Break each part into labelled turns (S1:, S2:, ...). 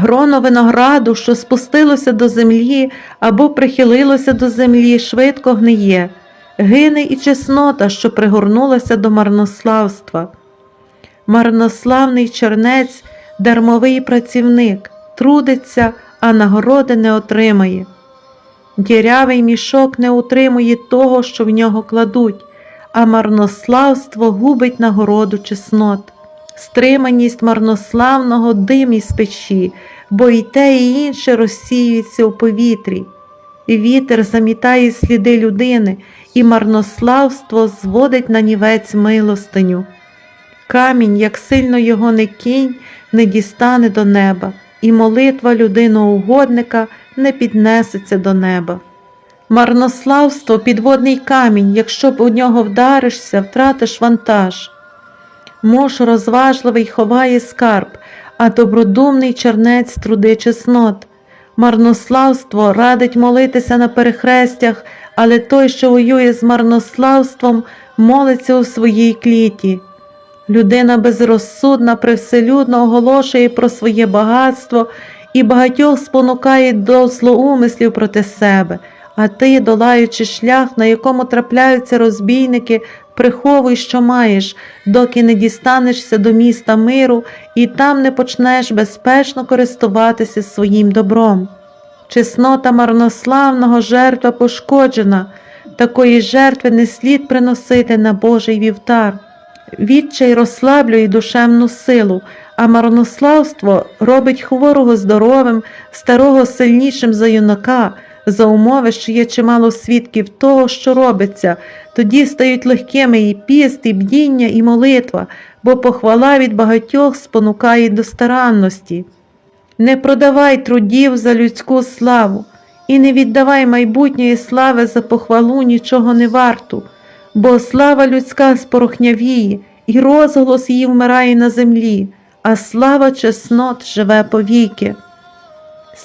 S1: Гроно винограду, що спустилося до землі або прихилилося до землі, швидко гниє, гине і чеснота, що пригорнулася до марнославства. Марнославний чернець, дармовий працівник, трудиться, а нагороди не отримає. Дірявий мішок не утримує того, що в нього кладуть, а марнославство губить нагороду чеснот. Стриманість марнославного дим із печі, бо і те, і інше розсіюється у повітрі. Вітер замітає сліди людини, і марнославство зводить на нівець милостиню. Камінь, як сильно його не кинь, не дістане до неба, і молитва людиноугодника не піднесеться до неба. Марнославство підводний камінь, якщо б у нього вдаришся, втратиш вантаж. Муж розважливий ховає скарб, а добродумний чернець труди чеснот. Марнославство радить молитися на перехрестях, але той, що воює з марнославством, молиться у своїй кліті. Людина безрозсудна привселюдно оголошує про своє багатство і багатьох спонукає до злоумислів проти себе, а ти, долаючи шлях, на якому трапляються розбійники, приховуй, що маєш, доки не дістанешся до міста миру і там не почнеш безпечно користуватися своїм добром. Чеснота марнославного жертва пошкоджена, такої жертви не слід приносити на Божий вівтар. Відчай розслаблює душевну силу, а марнославство робить хворого здоровим, старого сильнішим за юнака, за умови, що є чимало свідків того, що робиться, тоді стають легкими і піст, і бдіння, і молитва, бо похвала від багатьох спонукає до старанності. Не продавай трудів за людську славу, і не віддавай майбутньої слави за похвалу нічого не варту, бо слава людська спорохнявіє, і розголос її вмирає на землі, а слава чеснот живе повіки.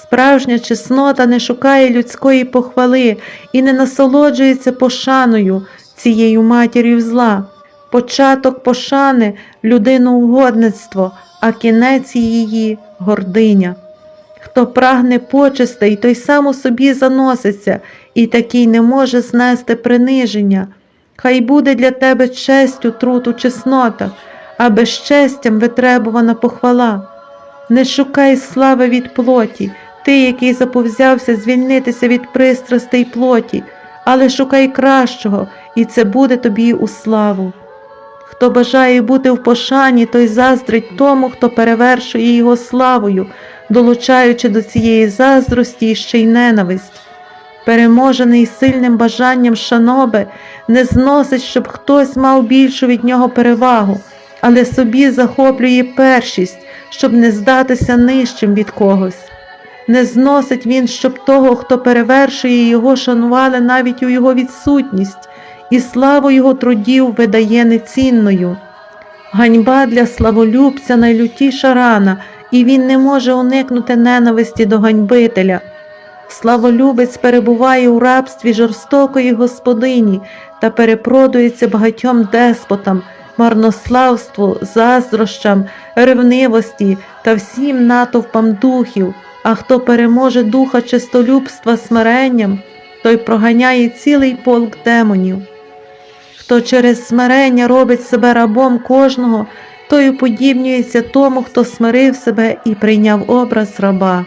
S1: Справжня чеснота не шукає людської похвали і не насолоджується пошаною цією матір'ю зла. Початок пошани людиноугодництво, а кінець її гординя. Хто прагне почестей, той сам у собі заноситься і такий не може знести приниження. Хай буде для тебе честю труд у чеснотах, а безчестям витребувана похвала. Не шукай слави від плоті, ти, який заповзявся звільнитися від пристрастей плоті, але шукай кращого, і це буде тобі у славу. Хто бажає бути в пошані, той заздрить тому, хто перевершує його славою, долучаючи до цієї заздрості ще й ненависть. Переможений сильним бажанням шаноби, не зносить, щоб хтось мав більшу від нього перевагу, але собі захоплює першість, щоб не здатися нижчим від когось. Не зносить він, щоб того, хто перевершує його, шанували навіть у його відсутність, і славу його трудів видає нецінною. Ганьба для славолюбця найлютіша рана, і він не може уникнути ненависті до ганьбителя. Славолюбець перебуває у рабстві жорстокої господині та перепродується багатьом деспотам, марнославству, заздрощам, ревнивості та всім натовпам духів. А хто переможе духа чистолюбства смиренням, той проганяє цілий полк демонів. Хто через смирення робить себе рабом кожного, той уподібнюється тому, хто смирив себе і прийняв образ раба.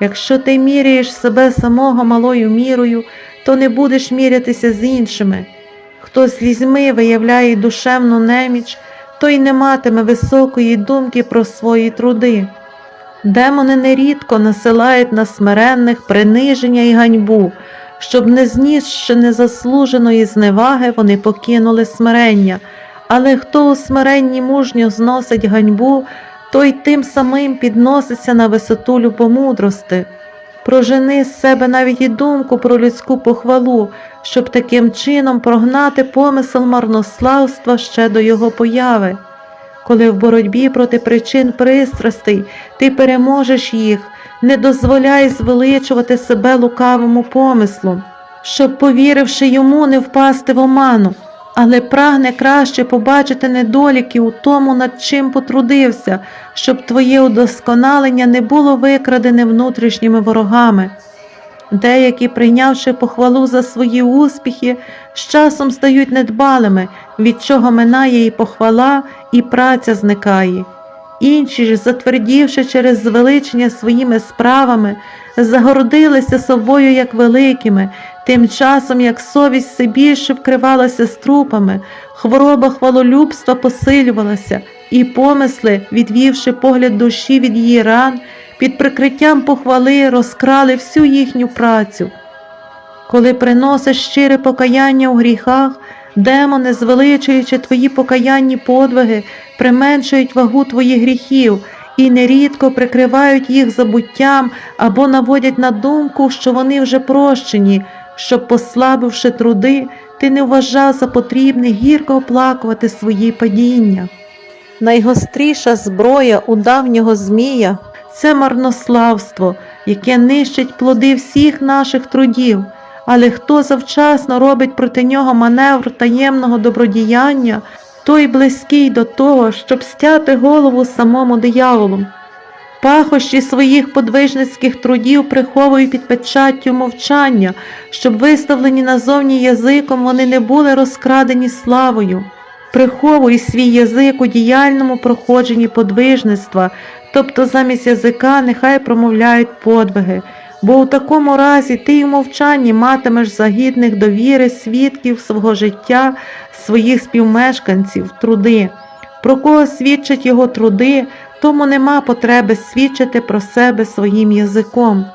S1: Якщо ти міряєш себе самого малою мірою, то не будеш мірятися з іншими. Хто слізьми виявляє душевну неміч, той не матиме високої думки про свої труди. Демони нерідко насилають на смиренних приниження і ганьбу, щоб, не знісши незаслуженої зневаги, вони покинули смирення, але хто у смиренні мужньо зносить ганьбу, той тим самим підноситься на висоту любомудрости. Прожени з себе навіть і думку про людську похвалу, щоб таким чином прогнати помисел марнославства ще до його появи. Коли в боротьбі проти причин пристрастей ти переможеш їх, не дозволяй звеличувати себе лукавому помислу, щоб, повіривши йому, не впасти в оману, але прагне краще побачити недоліки у тому, над чим потрудився, щоб твоє удосконалення не було викрадене внутрішніми ворогами. Деякі, прийнявши похвалу за свої успіхи, з часом стають недбалими, від чого минає і похвала, і праця зникає. Інші ж, затвердівши через звеличення своїми справами, загордилися собою як великими, тим часом як совість все більше вкривалася струпами, хвороба хвалолюбства посилювалася, і помисли, відвівши погляд душі від її ран, під прикриттям похвали розкрали всю їхню працю. Коли приносиш щире покаяння у гріхах, демони, звеличуючи твої покаянні подвиги, применшують вагу твоїх гріхів і нерідко прикривають їх забуттям або наводять на думку, що вони вже прощені, щоб, послабивши труди, ти не вважав за потрібне гірко оплакувати свої падіння. Найгостріша зброя у давнього Змія це марнославство, яке нищить плоди всіх наших трудів. Але хто завчасно робить проти нього маневр таємного добродіяння, той близький до того, щоб стяти голову самому дияволу. Пахощі своїх подвижницьких трудів приховують під печаттю мовчання, щоб виставлені назовні язиком вони не були розкрадені славою. Приховуй свій язик у діяльному проходженні подвижництва, тобто замість язика нехай промовляють подвиги, бо у такому разі ти й у мовчанні матимеш загідних довіри свідків свого життя, своїх співмешканців, труди. Про кого свідчать його труди, тому нема потреби свідчити про себе своїм язиком.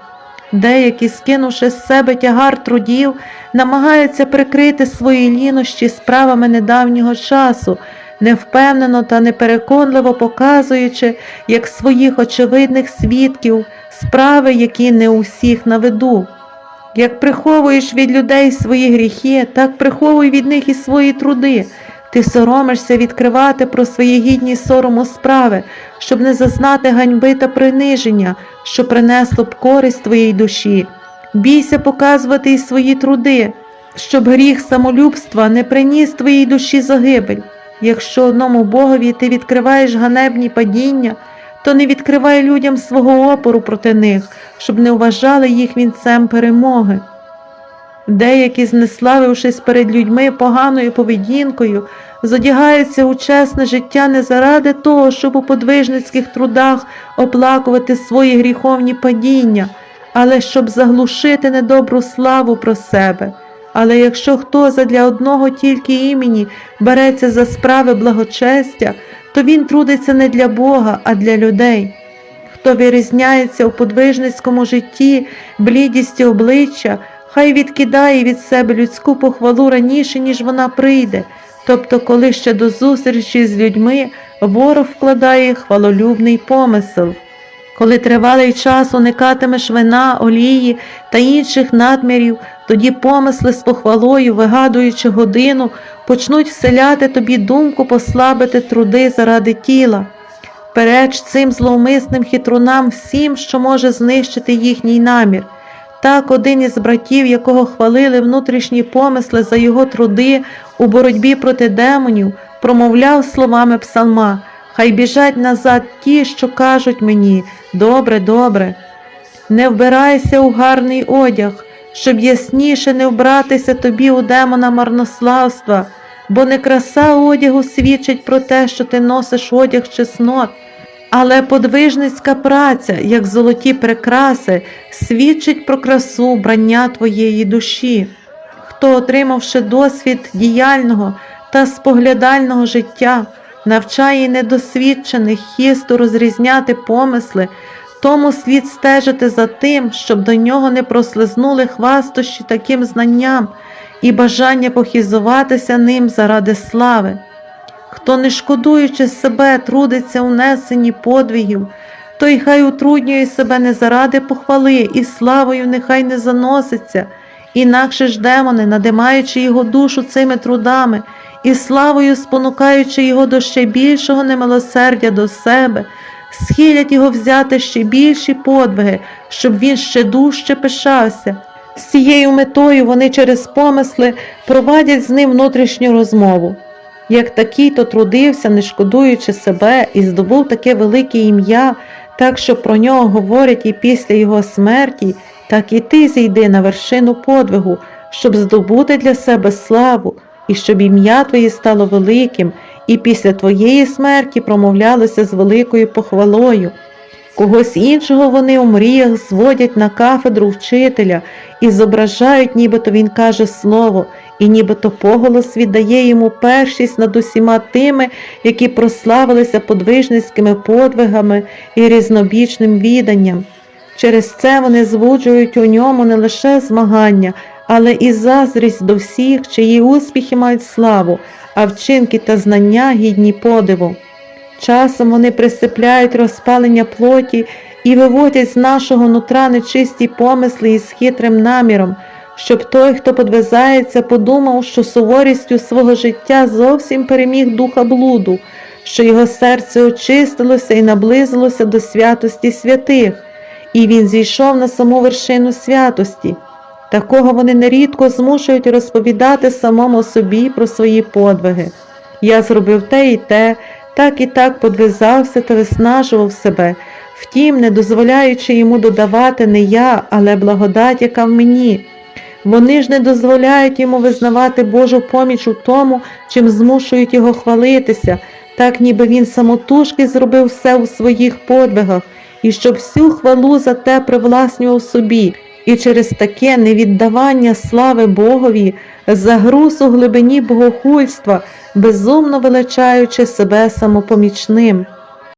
S1: Деякі, скинувши з себе тягар трудів, намагаються прикрити свої лінощі справами недавнього часу, невпевнено та непереконливо показуючи, як своїх очевидних свідків, справи, які не усіх на виду. Як приховуєш від людей свої гріхи, так приховуй від них і свої труди. Ти соромишся відкривати про свої гідні сорому справи, щоб не зазнати ганьби та приниження, що принесло б користь твоїй душі. Бійся показувати і свої труди, щоб гріх самолюбства не приніс твоїй душі загибель. Якщо одному Богові ти відкриваєш ганебні падіння, то не відкривай людям свого опору проти них, щоб не вважали їх вінцем перемоги. Деякі, знеславившись перед людьми поганою поведінкою, зодягаються у чесне життя не заради того, щоб у подвижницьких трудах оплакувати свої гріховні падіння, але щоб заглушити недобру славу про себе. Але якщо хто задля одного тільки імені береться за справи благочестя, то він трудиться не для Бога, а для людей. Хто вирізняється у подвижницькому житті, блідістю обличчя, хай відкидає від себе людську похвалу раніше, ніж вона прийде, тобто, коли ще до зустрічі з людьми ворог вкладає хвалолюбний помисел. Коли тривалий час уникатимеш вина, олії та інших надмірів, тоді помисли з похвалою, вигадуючи годину, почнуть вселяти тобі думку послабити труди заради тіла. Переч цим зловмисним хитрунам всім, що може знищити їхній намір. Так один із братів, якого хвалили внутрішні помисли за його труди у боротьбі проти демонів, промовляв словами псалма Хай біжать назад ті, що кажуть мені добре, добре. Не вбирайся у гарний одяг, щоб ясніше не вбратися тобі у демона марнославства, бо не краса одягу свідчить про те, що ти носиш одяг чеснот, але подвижницька праця, як золоті прикраси, свідчить про красу брання твоєї душі. Хто, отримавши досвід діяльного та споглядального життя, навчає недосвідчених хисту розрізняти помисли, тому слід стежити за тим, щоб до нього не прослизнули хвастощі таким знанням і бажання похизуватися ним заради слави. Хто, не шкодуючи себе, трудиться у несенні подвигів, той хай утруднює себе не заради похвали, і славою нехай не заноситься, інакше ж демони, надимаючи його душу цими трудами і славою спонукаючи його до ще більшого немилосердя до себе, схилять його взяти ще більші подвиги, щоб він ще дужче пишався. З цією метою вони через помисли провадять з ним внутрішню розмову. Як такий, то трудився, не шкодуючи себе, і здобув таке велике ім'я, так що про нього говорять і після його смерті, так і ти зійди на вершину подвигу, щоб здобути для себе славу, і щоб ім'я твоє стало великим, і після твоєї смерті промовлялося з великою похвалою. Когось іншого вони у мріях зводять на кафедру вчителя і зображають, нібито він каже слово, і нібито поголос віддає йому першість над усіма тими, які прославилися подвижницькими подвигами і різнобічним відданням. Через це вони звуджують у ньому не лише змагання, але і заздрість до всіх, чиї успіхи мають славу, а вчинки та знання гідні подиву. Часом вони присипляють розпалення плоті і виводять з нашого нутра нечисті помисли із хитрим наміром, щоб той, хто подвизається, подумав, що суворістю свого життя зовсім переміг духа блуду, що його серце очистилося і наблизилося до святості святих, і він зійшов на саму вершину святості. Такого вони нерідко змушують розповідати самому собі про свої подвиги. Я зробив те і те, так і так подвизався та виснажував себе, втім, не дозволяючи йому додавати не я, але благодать, яка в мені. Вони ж не дозволяють йому визнавати Божу поміч у тому, чим змушують його хвалитися, так ніби він самотужки зробив все у своїх подвигах, і щоб всю хвалу за те привласнював собі, і через таке невіддавання слави Богові загруз у глибині богохульства, безумно величаючи себе самопомічним.